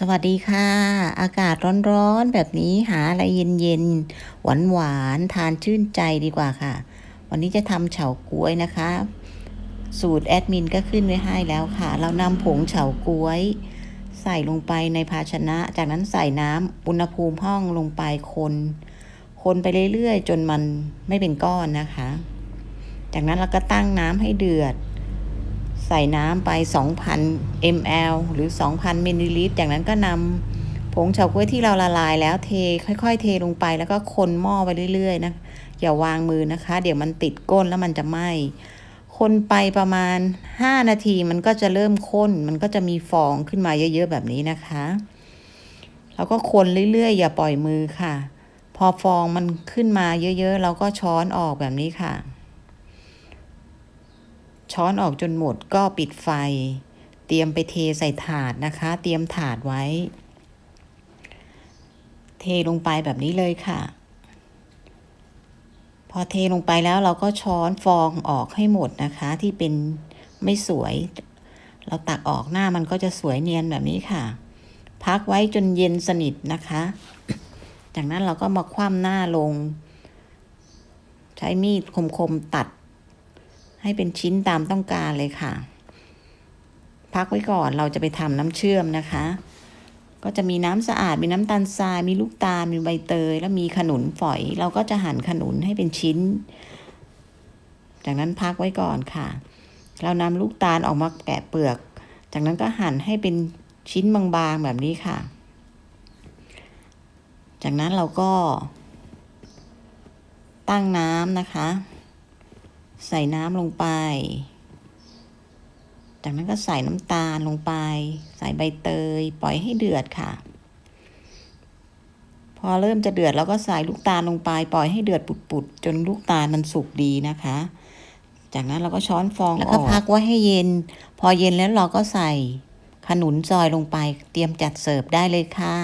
สวัสดีค่ะ อากาศร้อนๆแบบนี้หาอะไรเย็นๆ หวานๆ ทานชื่นใจดีกว่าค่ะ วันนี้จะทำเฉาก๊วยนะคะ สูตรแอดมินก็ขึ้นไว้ให้แล้วค่ะ เรานำผงเฉาก๊วย ใส่ลงไปในภาชนะ จากนั้นใส่น้ำอุณหภูมิห้องลงไปคน คนไปเรื่อยๆ จนมันไม่เป็นก้อนนะคะ จากนั้นเราก็ตั้งน้ำให้เดือด ใส่น้ำไป 2,000 ml หรือ 2,000มิลลิลิตรจากนั้นก็นำผงเฉาก๊วยที่เราละลายแล้วเทค่อย ๆ เทลงไปแล้วก็คนหม้อไปเรื่อย ๆ นะ อย่าวางมือนะคะ เดี๋ยวมันติดก้นแล้วมันจะไหม้คนไปประมาณ 5 นาทีมันก็จะเริ่มข้น มันก็จะมีฟองขึ้นมาเยอะๆแบบนี้นะคะแล้วก็คนเรื่อยๆ อย่าปล่อยมือค่ะ พอฟองมันขึ้นมาเยอะๆ เราก็ช้อนออกแบบนี้ค่ะ ช้อนออกจนหมดก็ปิดไฟ เตรียมไปเทใส่ถาดนะคะ เตรียมถาดไว้ เทลงไปแบบนี้เลยค่ะ พอเทลงไปแล้วเราก็ช้อนฟองออกให้หมดนะคะ ที่เป็นไม่สวย เราตักออกหน้ามันก็จะสวยเนียนแบบนี้ค่ะ พักไว้จนเย็นสนิทนะคะ จากนั้นเราก็มาคว่ำหน้าลง ใช้มีดคมๆตัด ให้เป็นชิ้นตามต้องการเลยค่ะ พักไว้ก่อนเราจะไปทำน้ำเชื่อมนะคะ ก็จะมีน้ำสะอาดมีน้ำตาลทราย มีลูกตาลมีใบเตย แล้วมีขนุนฝอย เราก็จะหั่นขนุนให้เป็นชิ้น จากนั้นพักไว้ก่อนค่ะ เรานำลูกตาลออกมาแกะเปลือก จากนั้นก็หั่นให้เป็นชิ้นบางๆแบบนี้ค่ะ จากนั้นเราก็ตั้งน้ำนะคะ ใส่น้ำลงไป จากนั้นก็ใส่น้ำตาลลงไป ใส่ใบเตย ปล่อยให้เดือดค่ะ พอเริ่มจะเดือดเราก็ใส่ลูกตาลลงไป ปล่อยให้เดือดปุดๆ จนลูกตาลมันสุกดีนะคะ จากนั้นเราก็ช้อนฟองแล้วก็พักไว้ให้เย็น พอเย็นแล้วเราก็ใส่ขนุนซอยลงไป เตรียมจัดเสิร์ฟได้เลยค่ะ